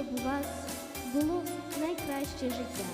щоб у вас було найкраще життя.